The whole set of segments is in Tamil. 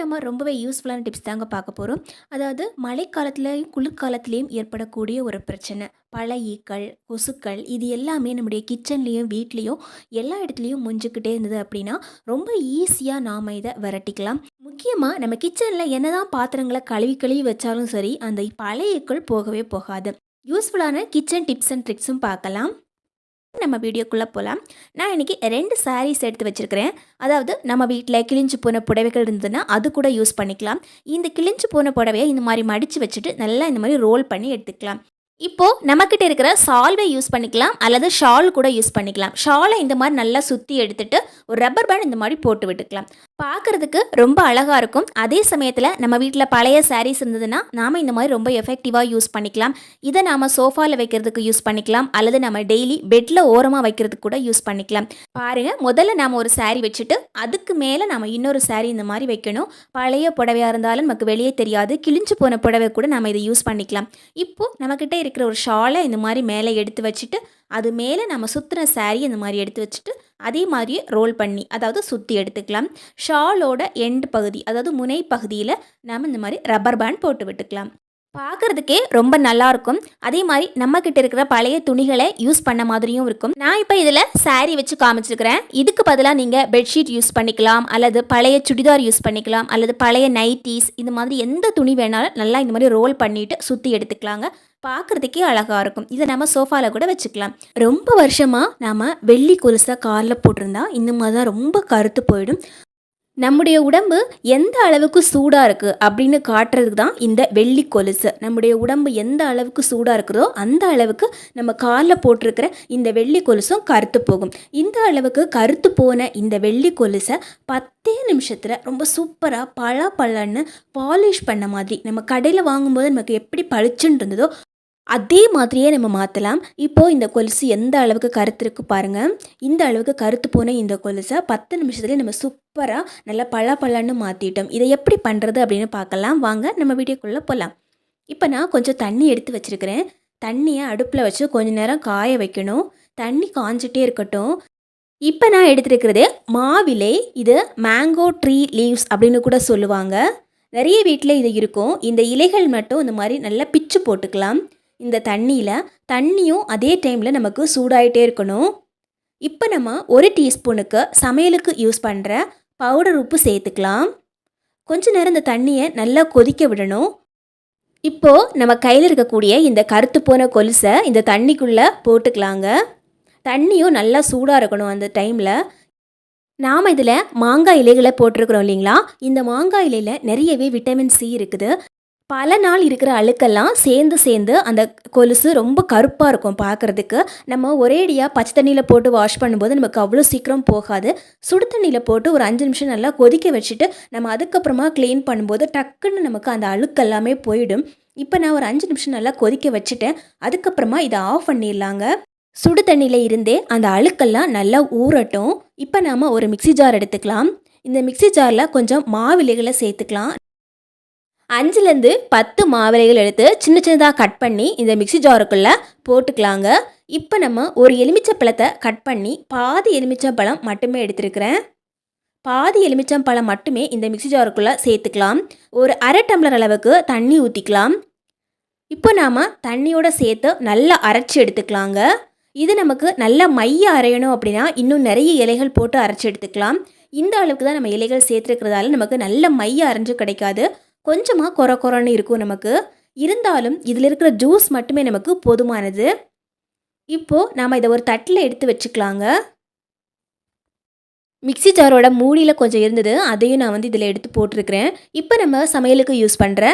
நம்ம ரொம்பவே யூஸ்ஃபுல்லான டிப்ஸ் தாங்க பார்க்க போகிறோம் அதாவது மழைக்காலத்துலேயும் குளிர்காலத்துலேயும் ஏற்படக்கூடிய ஒரு பிரச்சனை. பல ஈக்கள் கொசுக்கள் இது எல்லாமே நம்முடைய கிச்சன்லேயும் வீட்லேயும் எல்லா இடத்துலையும் முஞ்சிக்கிட்டே இருந்தது அப்படின்னா ரொம்ப ஈஸியாக நாம் இதை விரட்டிக்கலாம். முக்கியமாக நம்ம கிச்சனில் என்னதான் பாத்திரங்களை கழுவி கழுவி வச்சாலும் சரி அந்த பழைய ஈக்கள் போகவே போகாது. யூஸ்ஃபுல்லான கிச்சன் டிப்ஸ் அண்ட் ட்ரிக்ஸும் பார்க்கலாம். நம்ம வீடியோக்குள்ளே போகலாம் நான் இன்றைக்கி ரெண்டு சாரீஸ் எடுத்து வச்சுருக்கிறேன். அதாவது நம்ம வீட்டில் கிழிஞ்சு போன புடவைகள் இருந்ததுன்னா அது கூட யூஸ் பண்ணிக்கலாம். இந்த கிழிஞ்சு போன புடவையை இந்த மாதிரி மடித்து வச்சுட்டு நல்லா இந்த மாதிரி ரோல் பண்ணி எடுத்துக்கலாம். இப்போது நம்மக்கிட்ட இருக்கிற சால்வை யூஸ் பண்ணிக்கலாம் அல்லது ஷால் கூட யூஸ் பண்ணிக்கலாம். ஷாலை இந்த மாதிரி நல்லா சுற்றி எடுத்துட்டு ஒரு ரப்பர் பேண்ட் இந்த மாதிரி போட்டு விட்டுக்கலாம். பார்க்குறதுக்கு ரொம்ப அழகாக இருக்கும். அதே சமயத்தில் நம்ம வீட்டில் பழைய சாரீஸ் இருந்ததுன்னா நாம் இந்த மாதிரி ரொம்ப எஃபெக்டிவாக யூஸ் பண்ணிக்கலாம். இதை நாம் சோஃபாவில் வைக்கிறதுக்கு யூஸ் பண்ணிக்கலாம் அல்லது நம்ம டெய்லி பெட்டில் ஓரமாக வைக்கிறதுக்கு கூட யூஸ் பண்ணிக்கலாம். பாருங்கள் முதல்ல நாம் ஒரு சாரீ வச்சுட்டு அதுக்கு மேலே நம்ம இன்னொரு சாரீ இந்த மாதிரி வைக்கணும். பழைய புடவையாக இருந்தாலும் நமக்கு வெளியே தெரியாது. கிழிஞ்சு போன புடவை கூட நம்ம இதை யூஸ் பண்ணிக்கலாம். இப்போது நம்மக்கிட்ட இருக்கிற ஒரு ஷாலை இந்த மாதிரி மேலே எடுத்து வச்சுட்டு அது மேலே நம்ம சுற்றுற சாரீ இந்த மாதிரி எடுத்து வச்சுட்டு அதே மாதிரியே ரோல் பண்ணி அதாவது சுற்றி எடுத்துக்கலாம். ஷாலோட எண்ட் பகுதி அதாவது முனை பகுதியில் நம்ம இந்த மாதிரி ரப்பர் பேண்ட் போட்டு விட்டுக்கலாம். பார்க்குறதுக்கே ரொம்ப நல்லாயிருக்கும் அதே மாதிரி நம்மக்கிட்ட இருக்கிற பழைய துணிகளை யூஸ் பண்ண மாதிரியும் இருக்கும். நான் இப்போ இதில் சாரீ வச்சு காமிச்சிருக்கிறேன். இதுக்கு பதிலாக நீங்கள் பெட்ஷீட் யூஸ் பண்ணிக்கலாம் அல்லது பழைய சுடிதார் யூஸ் பண்ணிக்கலாம் அல்லது பழைய நைட்டிஸ் இந்த மாதிரி எந்த துணி வேணாலும் நல்லா இந்த மாதிரி ரோல் பண்ணிவிட்டு சுற்றி எடுத்துக்கலாங்க. பார்க்குறதுக்கே அழகாக இருக்கும். இதை நம்ம சோஃபாவில் கூட வச்சுக்கலாம். ரொம்ப வருஷமாக நாம் வெள்ளி கொலுசாக காலில் போட்டிருந்தா இந்த மாதிரி தான் ரொம்ப கருத்து போயிடும். நம்முடைய உடம்பு எந்த அளவுக்கு சூடாக இருக்குது அப்படின்னு காட்டுறதுக்கு தான் இந்த வெள்ளி கொலுசு. நம்முடைய உடம்பு எந்த அளவுக்கு சூடாக இருக்குதோ அந்த அளவுக்கு நம்ம காலில் போட்டிருக்கிற இந்த வெள்ளி கொலுசும் கருத்து போகும். இந்த அளவுக்கு கருத்து போன இந்த வெள்ளி கொலுசை பத்தே நிமிஷத்தில் ரொம்ப சூப்பராக பழ பழன்னு பாலிஷ் பண்ண மாதிரி நம்ம கடையில் வாங்கும்போது நமக்கு எப்படி பளிச்சுன்னு இருந்ததோ அதே மாதிரியே நம்ம மாற்றலாம் இப்போது இந்த கொலுசு எந்த அளவுக்கு கருத்து இருக்கு பாருங்கள் இந்த அளவுக்கு கருத்து போன இந்த கொலுசை பத்து நிமிஷத்துலேயே நம்ம சூப்பராக நல்லா பழ பழன்னு மாற்றிட்டோம் இதை எப்படி பண்ணுறது அப்படின்னு பார்க்கலாம். வாங்க நம்ம வீடியோக்குள்ளே போகலாம் இப்போ நான் கொஞ்சம் தண்ணி எடுத்து வச்சுருக்கிறேன். தண்ணியை அடுப்பில் வச்சு கொஞ்சம் நேரம் காய வைக்கணும். தண்ணி காஞ்சிட்டே இருக்கட்டும். இப்போ நான் எடுத்துருக்கிறது மாவிலை. இது மேங்கோ ட்ரீ லீவ்ஸ் அப்படின்னு கூட சொல்லுவாங்க. நிறைய வீட்டில் இது இருக்கும். இந்த இலைகள் மட்டும் இந்த மாதிரி நல்லா பிச்சு போட்டுக்கலாம். இந்த தண்ணியில் தண்ணியும் அதே டைமில் நமக்கு சூடாயிட்டே இருக்கணும். இப்போ நம்ம ஒரு டீஸ்பூனுக்கு சமையலுக்கு யூஸ் பண்ணுற பவுடர் உப்பு சேர்த்துக்கலாம். கொஞ்ச நேரம் இந்த தண்ணியை நல்லா கொதிக்க விடணும். இப்போது நம்ம கையில் இருக்கக்கூடிய இந்த கருத்து போன கொலுசை இந்த தண்ணிக்குள்ளே போட்டுக்கலாங்க. தண்ணியும் நல்லா சூடாக இருக்கணும் அந்த டைமில் நாம் இதில் மாங்காய் இலைகளை போட்டிருக்கிறோம் இல்லைங்களா? இந்த மாங்காய் இலையில் நிறையவே விட்டமின் சி இருக்குது. பல நாள் இருக்கிற அழுக்கெல்லாம் சேர்ந்து சேர்ந்து அந்த கொலுசு ரொம்ப கருப்பாக இருக்கும் பார்க்குறதுக்கு. நம்ம ஒரேடியாக பச்சை தண்ணியில் போட்டு வாஷ் பண்ணும்போது நமக்கு அவ்வளோ சீக்கிரம் போகாது. சுடு தண்ணியில் போட்டு ஒரு அஞ்சு நிமிஷம் நல்லா கொதிக்க வச்சுட்டு நம்ம அதுக்கப்புறமா க்ளீன் பண்ணும்போது டக்குன்னு நமக்கு அந்த அழுக்கு எல்லாமே போயிடும். இப்போ நான் ஒரு அஞ்சு நிமிஷம் நல்லா கொதிக்க வச்சுட்டேன். அதுக்கப்புறமா இதை ஆஃப் பண்ணிடலாங்க. சுடு தண்ணியில் இருந்தே அந்த அழுக்கெல்லாம் நல்லா ஊறட்டும். இப்போ நாம் ஒரு மிக்சி ஜார் எடுத்துக்கலாம். இந்த மிக்சி ஜாரில் கொஞ்சம் மாவிலைகளை சேர்த்துக்கலாம். அஞ்சுலேருந்து பத்து மாவிலைகள் எடுத்து சின்ன சின்னதாக கட் பண்ணி இந்த மிக்சி ஜாருக்குள்ளே போட்டுக்கலாங்க. இப்போ நம்ம ஒரு எலுமிச்சப்பழத்தை கட் பண்ணி பாதி எலுமிச்சம்பழம் மட்டுமே எடுத்துருக்கிறேன். பாதி எலுமிச்சம்பழம் மட்டுமே இந்த மிக்சி ஜாருக்குள்ளே சேர்த்துக்கலாம். ஒரு அரை டம்ளர் அளவுக்கு தண்ணி ஊற்றிக்கலாம் இப்போ நாம் தண்ணியோடு சேர்த்து நல்லா அரைச்சி எடுத்துக்கலாங்க. இது நமக்கு நல்லா மைய அரையணும் அப்படின்னா இன்னும் நிறைய இலைகள் போட்டு அரைச்சி எடுத்துக்கலாம். இந்த அளவுக்கு தான் நம்ம இலைகள் சேர்த்துருக்கிறதால நமக்கு நல்ல மைய அரைஞ்சு கிடைக்காது. கொஞ்சமாக குறை குறைன்னு இருக்கும் நமக்கு. இருந்தாலும் இதில் இருக்கிற ஜூஸ் மட்டுமே நமக்கு போதுமானது. இப்போது நாம் இதை ஒரு தட்டில் எடுத்து வச்சுக்கலாங்க. மிக்சி ஜாரோட மூடியில் கொஞ்சம் இருந்தது அதையும் நான் வந்து இதில் எடுத்து போட்டிருக்கிறேன். இப்போ நம்ம சமையலுக்கு யூஸ் பண்ணுற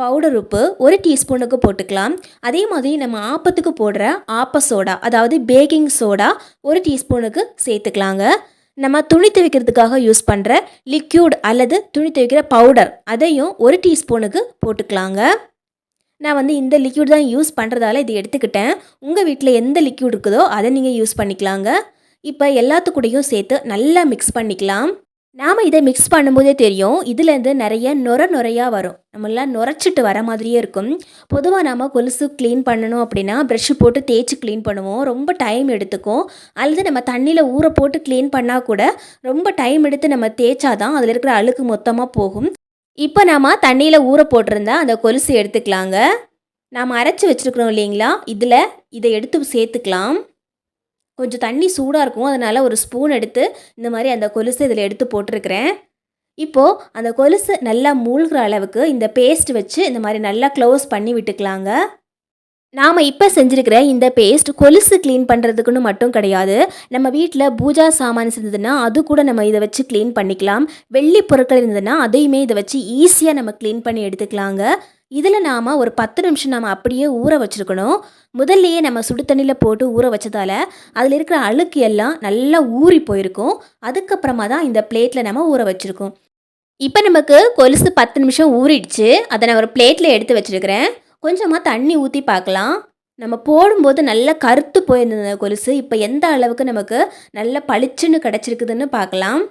பவுடர் உப்பு ஒரு டீஸ்பூனுக்கு போட்டுக்கலாம். அதே மாதிரி நம்ம ஆப்பத்துக்கு போடுற ஆப்ப சோடா அதாவது பேக்கிங் சோடா ஒரு டீஸ்பூனுக்கு சேர்த்துக்கலாங்க. நம்ம துணி துவைக்கிறதுக்காக யூஸ் பண்ணுற லிக்யூட் அல்லது துணி துவைக்கிற பவுடர் அதையும் ஒரு டீஸ்பூனுக்கு போட்டுக்கலாங்க. நான் வந்து இந்த லிக்யூட் தான் யூஸ் பண்ணுறதால இது எடுத்துக்கிட்டேன். உங்கள் வீட்டில் எந்த லிக்யூட் இருக்குதோ அதை நீங்கள் யூஸ் பண்ணிக்கலாங்க. இப்போ எல்லாத்துக்கூடையும் சேர்த்து நல்லா மிக்ஸ் பண்ணிக்கலாம். நாம் இதை மிக்ஸ் பண்ணும்போதே தெரியும். இதுலேருந்து நிறைய நுர நுரையாக வரும். நம்மளாம் நுரைச்சிட்டு வர மாதிரியே இருக்கும். பொதுவாக நாம் கொலுசு க்ளீன் பண்ணணும் அப்படின்னா ப்ரெஷ்ஷு போட்டு தேய்ச்சி க்ளீன் பண்ணுவோம். ரொம்ப டைம் எடுத்துக்கும். அல்லது நம்ம தண்ணியில் ஊற போட்டு க்ளீன் பண்ணால் கூட ரொம்ப டைம் எடுத்து நம்ம தேய்ச்சாதான் அதில் இருக்கிற அழுக்கு மொத்தமாக போகும். இப்போ நாம் தண்ணியில் ஊற போட்டிருந்தா அந்த கொலுசு எடுத்துக்கலாங்க. நாம் அரைச்சி வச்சுருக்குறோம் இல்லைங்களா? இதில் இதை எடுத்து சேர்த்துக்கலாம். கொஞ்சம் தண்ணி சூடாக இருக்கும். அதனால் ஒரு ஸ்பூன் எடுத்து இந்த மாதிரி அந்த கொலுசு இதில் எடுத்து போட்டிருக்கிறேன். இப்போது அந்த கொலுசு நல்லா மூழ்கிற அளவுக்கு இந்த பேஸ்ட் வச்சு இந்த மாதிரி நல்லா க்ளோஸ் பண்ணி விட்டுக்கலாங்க. நாம் இப்போ செஞ்சுருக்கிற இந்த பேஸ்ட் கொலுசு க்ளீன் பண்ணுறதுக்குன்னு மட்டும் கிடையாது. நம்ம வீட்டில் பூஜா சாமான் இருந்ததுன்னா அது கூட நம்ம இதை வச்சு க்ளீன் பண்ணிக்கலாம். வெள்ளி பொருட்கள் இருந்ததுன்னா அதையுமே இதை வச்சு ஈஸியாக நம்ம க்ளீன் பண்ணி எடுத்துக்கலாங்க. இதில் நாம் ஒரு பத்து நிமிஷம் நாம் அப்படியே ஊற வச்சுருக்கணும். முதல்லையே நம்ம சுடு தண்ணியில் போட்டு ஊற வச்சதால அதில் இருக்கிற அழுக்கு எல்லாம் நல்லா ஊறி போயிருக்கும். அதுக்கப்புறமா தான் இந்த பிளேட்டில் நம்ம ஊற வச்சுருக்கோம். இப்போ நமக்கு கொலுசு பத்து நிமிஷம் ஊறிடுச்சு. அதை நான் ஒரு பிளேட்டில் எடுத்து வச்சுருக்கிறேன். கொஞ்சமாக தண்ணி ஊற்றி பார்க்கலாம். நம்ம போடும்போது நல்லா கருத்து போயிருந்தது அந்த கொலுசு. இப்போ எந்த அளவுக்கு நமக்கு நல்ல பளிச்சுன்னு கிடச்சிருக்குதுன்னு பார்க்கலாம்.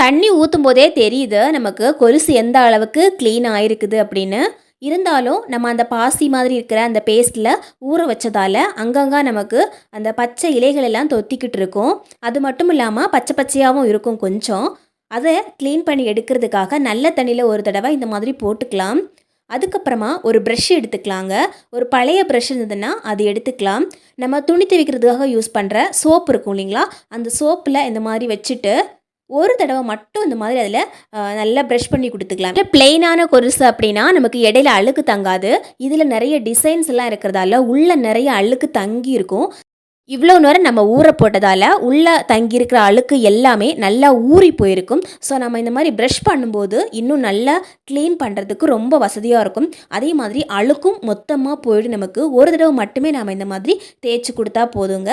தண்ணி ஊற்றும் போதே தெரியுது நமக்கு கொலுசு எந்த அளவுக்கு க்ளீன் ஆயிருக்குது அப்படின்னு. இருந்தாலும் நம்ம அந்த பாசி மாதிரி இருக்கிற அந்த பேஸ்ட்டில் ஊற வச்சதால் அங்கங்கே நமக்கு அந்த பச்சை இலைகள் எல்லாம் தொத்திக்கிட்டு இருக்கும். அது மட்டும் இல்லாமல் பச்சை பச்சையாகவும் இருக்கும் கொஞ்சம். அதை க்ளீன் பண்ணி எடுக்கிறதுக்காக நல்ல தண்ணியில் ஒரு தடவை இந்த மாதிரி போட்டுக்கலாம். அதுக்கப்புறமா ஒரு ப்ரஷ் எடுத்துக்கலாங்க. ஒரு பழைய ப்ரஷ் இருந்ததுன்னா அது எடுத்துக்கலாம். நம்ம துணி துவைக்கிறதுக்காக யூஸ் பண்ணுற சோப்பு இருக்கும் இல்லைங்களா? அந்த சோப்பில் இந்த மாதிரி வச்சுட்டு ஒரு தடவை மட்டும் இந்த மாதிரி அதில் நல்லா ப்ரெஷ் பண்ணி கொடுத்துக்கலாம். இல்லை பிளெயினான கொருசு அப்படின்னா நமக்கு இடையில அழுக்கு தங்காது. இதில் நிறைய டிசைன்ஸ் எல்லாம் இருக்கிறதால உள்ளே நிறைய அழுக்கு தங்கி இருக்கும். இவ்வளோ நேரம் நம்ம ஊற போட்டதால் உள்ளே தங்கியிருக்கிற அழுக்கு எல்லாமே நல்லா ஊறி போயிருக்கும். ஸோ நம்ம இந்த மாதிரி ப்ரஷ் பண்ணும்போது இன்னும் நல்லா க்ளீன் பண்ணுறதுக்கு ரொம்ப வசதியாக இருக்கும். அதே மாதிரி அழுக்கும் மொத்தமாக போயிடும் நமக்கு. ஒரு தடவை மட்டுமே நாம் இந்த மாதிரி தேய்ச்சி கொடுத்தா போதுங்க.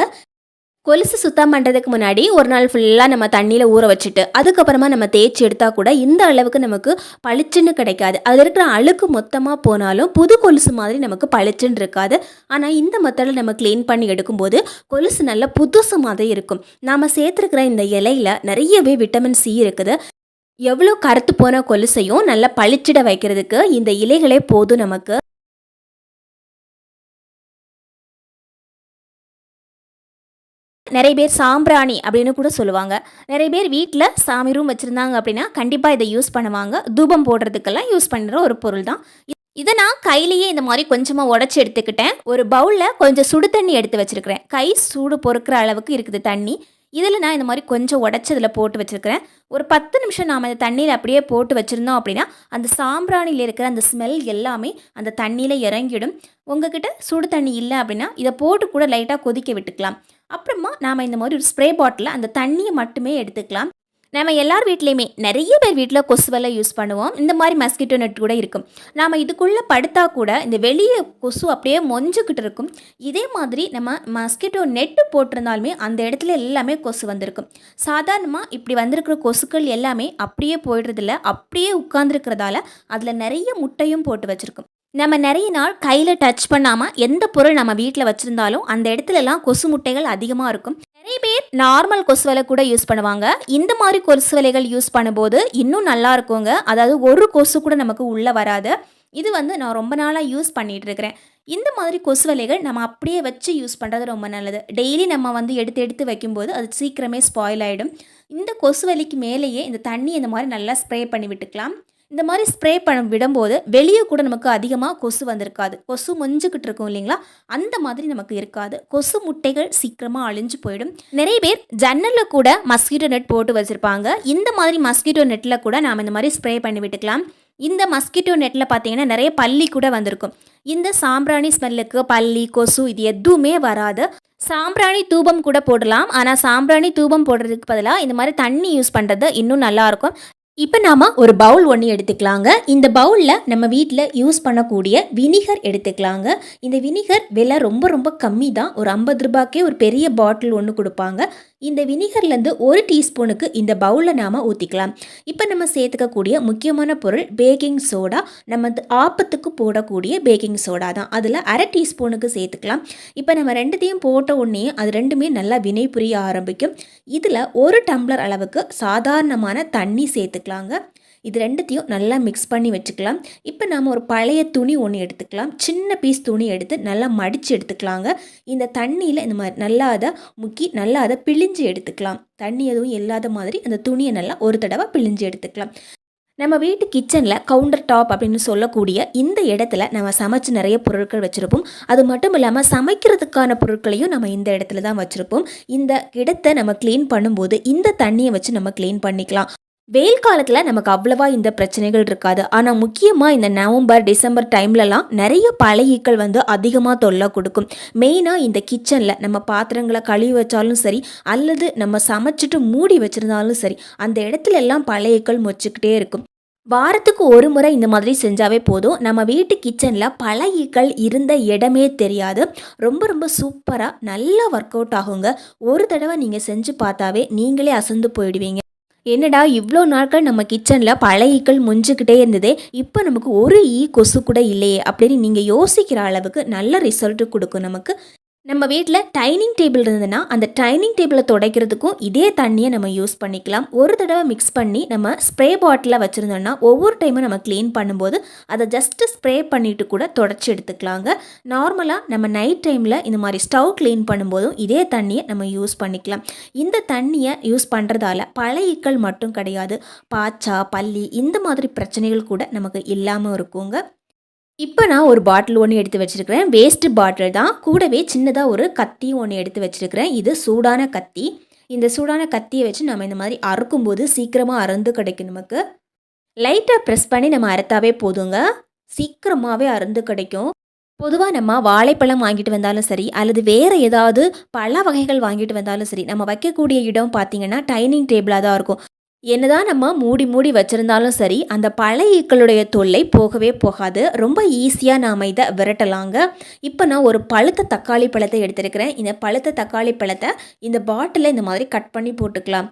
கொலுசு சுத்தம் பண்ணுறதுக்கு முன்னாடி ஒரு நாள் ஃபுல்லாக நம்ம தண்ணியில் ஊற வச்சுட்டு அதுக்கப்புறமா நம்ம தேய்ச்சி எடுத்தால் கூட இந்த அளவுக்கு நமக்கு பளிச்சுன்னு கிடைக்காது. அதில் இருக்கிற அழுக்கு மொத்தமாக போனாலும் புது கொலுசு மாதிரி நமக்கு பளிச்சுன்னு இருக்காது. ஆனால் இந்த மெத்தடில் நம்ம க்ளீன் பண்ணி எடுக்கும்போது கொலுசு நல்ல புதுசு மாதிரி இருக்கும். நாம் சேர்த்துருக்கிற இந்த இலையில் நிறையவே விட்டமின் சி இருக்குது. எவ்வளோ கருத்து போன கொலுசையும் நல்லா பளிச்சிட வைக்கிறதுக்கு இந்த இலைகளே போதும் நமக்கு. நிறைய பேர் சாம்பிராணி அப்படின்னு கூட சொல்லுவாங்க. நிறைய பேர் வீட்டில் சாமி ரூம் வச்சுருந்தாங்க அப்படின்னா கண்டிப்பாக இதை யூஸ் பண்ணுவாங்க. தூபம் போடுறதுக்கெல்லாம் யூஸ் பண்ணுற ஒரு பொருள் தான். இதை நான் கையிலேயே இந்த மாதிரி கொஞ்சமாக உடச்சி எடுத்துக்கிட்டேன். ஒரு பவுலில் கொஞ்சம் சுடு தண்ணி எடுத்து வச்சுருக்கிறேன். கை சூடு பொறுக்கிற அளவுக்கு இருக்குது தண்ணி. இதில் நான் இந்த மாதிரி கொஞ்சம் உடச்சி இதில் போட்டு வச்சுருக்கிறேன். ஒரு பத்து நிமிஷம் நாம் அந்த தண்ணியில் அப்படியே போட்டு வச்சுருந்தோம் அப்படின்னா அந்த சாம்பிராணியில் இருக்கிற அந்த ஸ்மெல் எல்லாமே அந்த தண்ணியில் இறங்கிடும். உங்ககிட்ட சுடு தண்ணி இல்லை அப்படின்னா இதை போட்டு கூட லைட்டாக கொதிக்க விட்டுக்கலாம். அப்புறமா நாம் இந்த மாதிரி ஒரு ஸ்ப்ரே பாட்டிலில் அந்த தண்ணியை மட்டுமே எடுத்துக்கலாம். நம்ம எல்லார் வீட்லேயுமே நிறைய பேர் வீட்டில் கொசுவலை யூஸ் பண்ணுவோம். இந்த மாதிரி மஸ்கிட்டோ நெட் கூட இருக்கும். நாம் இதுக்குள்ளே படுத்தா கூட இந்த வெளியே கொசு அப்படியே மொஞ்சுக்கிட்டு இருக்கும். இதே மாதிரி நம்ம மஸ்கிட்டோ நெட்டு போட்டிருந்தாலுமே அந்த இடத்துல எல்லாமே கொசு வந்திருக்கும். சாதாரணமாக இப்படி வந்திருக்கிற கொசுக்கள் எல்லாமே அப்படியே போயிடுறதில்ல. அப்படியே உட்காந்துருக்கிறதால அதில் நிறைய முட்டையும் போட்டு வச்சுருக்கும். நம்ம நிறைய நாள் கையில் டச் பண்ணாமல் எந்த பொருள் நம்ம வீட்டில் வச்சுருந்தாலும் அந்த இடத்துலலாம் கொசு முட்டைகள் அதிகமாக இருக்கும். நிறைய பேர் நார்மல் கொசு வலை கூட யூஸ் பண்ணுவாங்க. இந்த மாதிரி கொசு வலைகள் யூஸ் பண்ணும்போது இன்னும் நல்லா இருக்குங்க. அதாவது ஒரு கொசு கூட நமக்கு உள்ளே வராது. இது வந்து நான் ரொம்ப நாளாக யூஸ் பண்ணிகிட்டு இருக்கிறேன். இந்த மாதிரி கொசு வலைகள் நம்ம அப்படியே வச்சு யூஸ் பண்ணுறது ரொம்ப நல்லது. டெய்லி நம்ம வந்து எடுத்து எடுத்து வைக்கும்போது அது சீக்கிரமே ஸ்பாயில் ஆகிடும் இந்த கொசு வலிக்கு மேலேயே இந்த தண்ணி இந்த மாதிரி நல்லா ஸ்ப்ரே பண்ணி விட்டுக்கலாம். இந்த மாதிரி ஸ்ப்ரே பண்ண விடும்போது வெளியே கூட நமக்கு அதிகமாக கொசு வந்திருக்காது. கொசு மொஞ்சுக்கிட்டு இருக்கும் இல்லைங்களா? அந்த மாதிரி நமக்கு இருக்காது. கொசு முட்டைகள் சீக்கிரமாக அழிஞ்சு போயிடும். நிறைய பேர் ஜன்னலில் கூட மஸ்கிட்டோ நெட் போட்டு வச்சுருப்பாங்க. இந்த மாதிரி மஸ்கிட்டோ நெட்டில் கூட நாம் இந்த மாதிரி ஸ்ப்ரே பண்ணி விட்டுக்கலாம். இந்த மஸ்கிட்டோ நெட்டில் பார்த்தீங்கன்னா நிறைய பள்ளி கூட வந்திருக்கும். இந்த சாம்பிராணி ஸ்மெல்லுக்கு பள்ளி கொசு இது எதுவுமே வராது. சாம்பிராணி தூபம் கூட போடலாம். ஆனால் சாம்பிராணி தூபம் போடுறதுக்கு பதிலாக இந்த மாதிரி தண்ணி யூஸ் பண்ணுறது இன்னும் நல்லாயிருக்கும் இப்போ நாம் ஒரு பவுல் ஒன்று எடுத்துக்கலாங்க. இந்த பவுலில் நம்ம வீட்டில் யூஸ் பண்ணக்கூடிய வினிகர் எடுத்துக்கலாங்க. இந்த வினிகர் விலை ரொம்ப ரொம்ப கம்மி தான் ஒரு ஐம்பது ரூபாய்க்கே ஒரு பெரிய பாட்டில் ஒன்று கொடுப்பாங்க. இந்த வினிகர்லேருந்து ஒரு டீஸ்பூனுக்கு இந்த பவுலில் நாம் ஊற்றிக்கலாம் இப்போ நம்ம சேர்த்துக்கக்கூடிய முக்கியமான பொருள் பேக்கிங் சோடா. நம்ம ஆப்பத்துக்கு போடக்கூடிய பேக்கிங் சோடா தான். அதில் அரை டீஸ்பூனுக்கு சேர்த்துக்கலாம். இப்போ நம்ம ரெண்டுத்தையும் போட்ட உடனே அது ரெண்டுமே நல்லா வினை புரிய ஆரம்பிக்கும். இதில் ஒரு டம்ளர் அளவுக்கு சாதாரணமான தண்ணி சேர்த்துக்கலாங்க. இது ரெண்டுத்தையும் நல்லா மிக்ஸ் பண்ணி வச்சுக்கலாம். இப்போ நாம் ஒரு பழைய துணி ஒன்று எடுத்துக்கலாம். சின்ன பீஸ் துணி எடுத்து நல்லா மடித்து எடுத்துக்கலாங்க. இந்த தண்ணியில் இந்த மாதிரி நல்லா அதை முக்கி நல்லா அதை பிழிஞ்சு எடுத்துக்கலாம். தண்ணி எதுவும் இல்லாத மாதிரி அந்த துணியை நல்லா ஒரு தடவை பிழிஞ்சு எடுத்துக்கலாம். நம்ம வீட்டு கிச்சனில் கவுண்டர் டாப் அப்படின்னு சொல்லக்கூடிய இந்த இடத்துல நம்ம சமைச்சு நிறைய பொருட்கள் வச்சுருப்போம். அது மட்டும் இல்லாமல் சமைக்கிறதுக்கான பொருட்களையும் நம்ம இந்த இடத்துல தான் வச்சுருப்போம். இந்த இடத்த நம்ம க்ளீன் பண்ணும்போது இந்த தண்ணியை வச்சு நம்ம க்ளீன் பண்ணிக்கலாம். வெயில் காலத்தில் நமக்கு அவ்வளவா இந்த பிரச்சனைகள் இருக்காது. ஆனால் முக்கியமாக இந்த நவம்பர் டிசம்பர் டைம்லலாம் நிறைய பழையீக்கள் வந்து அதிகமாக தொல்லை கொடுக்கும். மெயினாக இந்த கிச்சனில் நம்ம பாத்திரங்களை கழுவி வச்சாலும் சரி அல்லது நம்ம சமைச்சிட்டு மூடி வச்சுருந்தாலும் சரி அந்த இடத்துல எல்லாம் பழையீக்கள் மொச்சிக்கிட்டே இருக்கும். வாரத்துக்கு ஒரு முறை இந்த மாதிரி செஞ்சாவே போதும். நம்ம வீட்டு கிச்சனில் பல இருந்த இடமே தெரியாது. ரொம்ப ரொம்ப சூப்பராக நல்லா ஒர்க் அவுட் ஆகுங்க. ஒரு தடவை நீங்கள் செஞ்சு பார்த்தாவே நீங்களே அசந்து போயிடுவீங்க. என்னடா இவ்வளோ நாட்கள் நம்ம கிச்சனில் பழைய ஈக்கள் முஞ்சிக்கிட்டே இருந்தது இப்போ நமக்கு ஒரு ஈ கொசு கூட இல்லையே அப்படின்னு நீங்கள் யோசிக்கிற அளவுக்கு நல்ல ரிசல்ட்டு கொடுக்கும் நமக்கு. நம்ம வீட்டில் டைனிங் டேபிள் இருந்ததுன்னா அந்த டைனிங் டேபிளை துடைக்கிறதுக்கும் இதே தண்ணியை நம்ம யூஸ் பண்ணிக்கலாம். ஒரு தடவை மிக்ஸ் பண்ணி நம்ம ஸ்ப்ரே பாட்டிலில் வச்சுருந்தோம்னா ஒவ்வொரு டைமும் நம்ம க்ளீன் பண்ணும்போது அதை ஜஸ்ட்டு ஸ்ப்ரே பண்ணிவிட்டு கூட தொடச்சி எடுத்துக்கலாங்க. நார்மலாக நம்ம நைட் டைமில் இந்த மாதிரி ஸ்டவ் க்ளீன் பண்ணும்போதும் இதே தண்ணியை நம்ம யூஸ் பண்ணிக்கலாம். இந்த தண்ணியை யூஸ் பண்ணுறதால பழையக்கள் மட்டும் கிடையாது. பாச்சா பல்லி இந்த மாதிரி பிரச்சனைகள் கூட நமக்கு இல்லாமல் இருக்குங்க. இப்போ நான் ஒரு பாட்டில் ஒன்று எடுத்து வச்சுருக்கிறேன். வேஸ்ட்டு பாட்டில் தான். கூடவே சின்னதாக ஒரு கத்தி ஒன்று எடுத்து வச்சுருக்கிறேன். இது சூடான கத்தி. இந்த சூடான கத்தியை வச்சு நம்ம இந்த மாதிரி அறுக்கும்போது சீக்கிரமாக அறந்து கிடைக்கும் நமக்கு. லைட்டாக ப்ரெஸ் பண்ணி நம்ம அறுத்தாவே போதுங்க. சீக்கிரமாகவே அறுந்து கிடைக்கும். பொதுவாக நம்ம வாழைப்பழம் வாங்கிட்டு வந்தாலும் சரி அல்லது வேறு ஏதாவது பல வகைகள் வாங்கிட்டு வந்தாலும் சரி நம்ம வைக்கக்கூடிய இடம் பார்த்திங்கன்னா டைனிங் டேபிளாக தான் இருக்கும். என்னதான் நம்ம மூடி மூடி வச்சுருந்தாலும் சரி அந்த பழைய ஈக்களுடைய தொல்லை போகவே போகாது. ரொம்ப ஈஸியாக நாம் இதை விரட்டலாங்க. இப்போ நான் ஒரு பழுத்த தக்காளி பழத்தை எடுத்துருக்கிறேன். இந்த பழுத்த தக்காளி பழத்தை இந்த பாட்டிலில் இந்த மாதிரி கட் பண்ணி போட்டுக்கலாம்.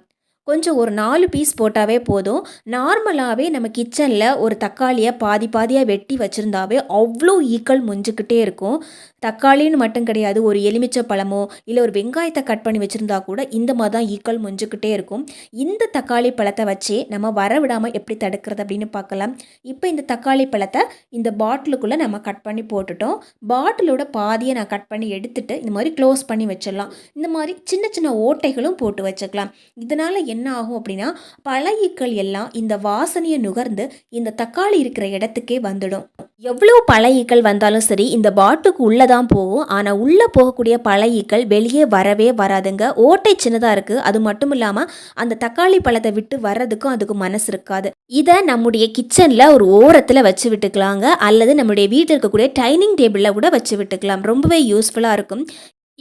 கொஞ்சம் ஒரு நாலு பீஸ் போட்டாவே போதும். நார்மலாகவே நம்ம கிச்சனில் ஒரு தக்காளியை பாதி பாதியாக வெட்டி வச்சுருந்தாவே அவ்வளோ ஈக்கள் முஞ்சிக்கிட்டே இருக்கும். தக்காளின்னு மட்டும் கிடையாது ஒரு எலுமிச்சை பழமோ இல்லை ஒரு வெங்காயத்தை கட் பண்ணி வச்சுருந்தா கூட இந்த மாதிரி தான் ஈக்கள் முஞ்சிக்கிட்டே இருக்கும். இந்த தக்காளி பழத்தை வச்சு நம்ம வர விடாமல் எப்படி தடுக்கிறது அப்படின்னு பார்க்கலாம். இப்போ இந்த தக்காளி பழத்தை இந்த பாட்டிலுக்குள்ளே நம்ம கட் பண்ணி போட்டுட்டோம். பாட்டிலோட பாதியை நான் கட் பண்ணி எடுத்துட்டு இந்த மாதிரி க்ளோஸ் பண்ணி வச்சிடலாம். இந்த மாதிரி சின்ன சின்ன ஓட்டைகளும் போட்டு வச்சுக்கலாம். இதனால் என்ன ஆகும் அப்படின்னா பழையக்கள் எல்லாம் இந்த வாசனையை நுகர்ந்து இந்த தக்காளி இருக்கிற இடத்துக்கே வந்துடும். எவ்வளோ பழையக்கள் வந்தாலும் சரி இந்த பாட்டுக்கு உள்ளே தான் போகும். ஆனால் உள்ளே போகக்கூடிய பழையக்கள் வெளியே வரவே வராதுங்க. ஓட்டை சின்னதாக இருக்குது அது மட்டும் இல்லாமல் அந்த தக்காளி பழத்தை விட்டு வர்றதுக்கும் அதுக்கு மனசு இருக்காது. இதை நம்முடைய கிச்சனில் ஒரு ஓரத்தில் வச்சு விட்டுக்கலாங்க. அல்லது நம்முடைய வீட்டில் இருக்கக்கூடிய டைனிங் டேபிளில் கூட வச்சு விட்டுக்கலாம். ரொம்பவே யூஸ்ஃபுல்லாக இருக்கும்.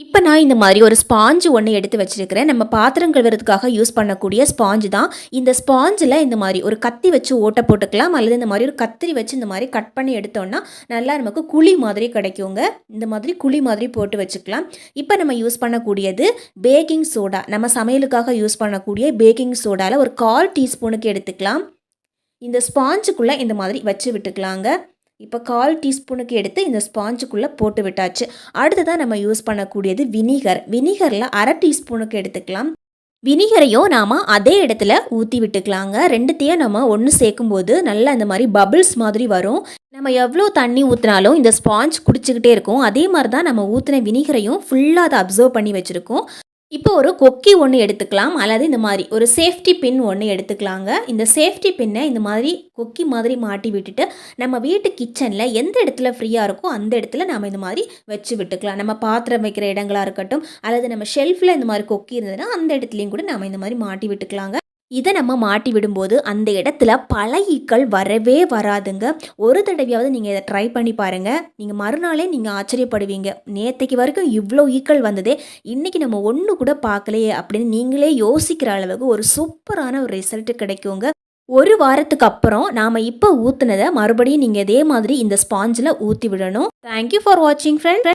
இப்போ நான் இந்த மாதிரி ஒரு ஸ்பாஞ்சு ஒன்று எடுத்து வச்சுருக்கிறேன். நம்ம பாத்திரம் கழுவுறதுக்காக யூஸ் பண்ணக்கூடிய ஸ்பாஞ்சு தான். இந்த ஸ்பாஞ்சில் இந்த மாதிரி ஒரு கத்தி வச்சு ஓட்ட போட்டுக்கலாம். அல்லது இந்த மாதிரி ஒரு கத்திரி வச்சு இந்த மாதிரி கட் பண்ணி எடுத்தோம்னா நல்லா நமக்கு குழி மாதிரி கிடைக்குங்க. இந்த மாதிரி குழி மாதிரி போட்டு வச்சுக்கலாம். இப்போ நம்ம யூஸ் பண்ணக்கூடியது பேக்கிங் சோடா நம்ம சமையலுக்காக யூஸ் பண்ணக்கூடிய பேக்கிங் சோடாவில் ஒரு கால் டீஸ்பூனுக்கு எடுத்துக்கலாம். இந்த ஸ்பாஞ்சுக்குள்ளே இந்த மாதிரி வச்சு விட்டுக்கலாங்க. இப்போ கால் டீஸ்பூனுக்கு எடுத்து இந்த ஸ்பாஞ்சுக்குள்ளே போட்டு விட்டாச்சு. அடுத்ததான் நம்ம யூஸ் பண்ணக்கூடியது வினிகர். வினிகரில் அரை டீஸ்பூனுக்கு எடுத்துக்கலாம். வினிகரையும் நாம் அதே இடத்துல ஊற்றி விட்டுக்கலாங்க. ரெண்டுத்தையும் நம்ம ஒன்று சேர்க்கும்போது நல்லா இந்த மாதிரி பபிள்ஸ் மாதிரி வரும். நம்ம எவ்வளோ தண்ணி ஊற்றினாலும் இந்த ஸ்பாஞ்ச் குடிச்சிக்கிட்டே இருக்கும். அதே மாதிரி தான் நம்ம ஊற்றின வினிகரையும் ஃபுல்லாக அதை அப்சர்வ் பண்ணி வச்சுருக்கோம். இப்போ ஒரு கொக்கி ஒன்று எடுத்துக்கலாம் அல்லது இந்த மாதிரி ஒரு சேஃப்டி பின் ஒன்று எடுத்துக்கலாங்க. இந்த சேஃப்டி பின்னை இந்த மாதிரி கொக்கி மாதிரி மாட்டி விட்டுட்டு நம்ம வீட்டு கிச்சனில் எந்த இடத்துல ஃப்ரீயாக இருக்கோ அந்த இடத்துல நம்ம இந்த மாதிரி வச்சு விட்டுக்கலாம். நம்ம பாத்திரம் வைக்கிற இடங்களாக இருக்கட்டும் அல்லது நம்ம ஷெல்ஃபில் இந்த மாதிரி கொக்கி இருந்ததுன்னா அந்த இடத்துலையும் கூட நம்ம இந்த மாதிரி மாட்டி விட்டுக்கலாங்க. இதை நம்ம மாட்டி விடும்போது அந்த இடத்துல பல ஈக்கள் வரவே வராதுங்க. ஒரு தடவையாவது நீங்கள் இதை ட்ரை பண்ணி பாருங்கள் நீங்கள் மறுநாளே நீங்கள் ஆச்சரியப்படுவீங்க. நேற்றைக்கு வரைக்கும் இவ்வளோ ஈக்கள் வந்ததே இன்றைக்கி நம்ம ஒன்று கூட பார்க்கலையே அப்படின்னு நீங்களே யோசிக்கிற அளவுக்கு ஒரு சூப்பரான ஒரு ரிசல்ட் கிடைக்குங்க. ஒரு வாரத்துக்கு அப்புறம் நாம் இப்போ ஊற்றுனதை மறுபடியும் நீங்கள் இதே மாதிரி இந்த ஸ்பாஞ்சில் ஊற்றி விடணும். தேங்க்யூ ஃபார் வாட்சிங் ஃப்ரெண்ட்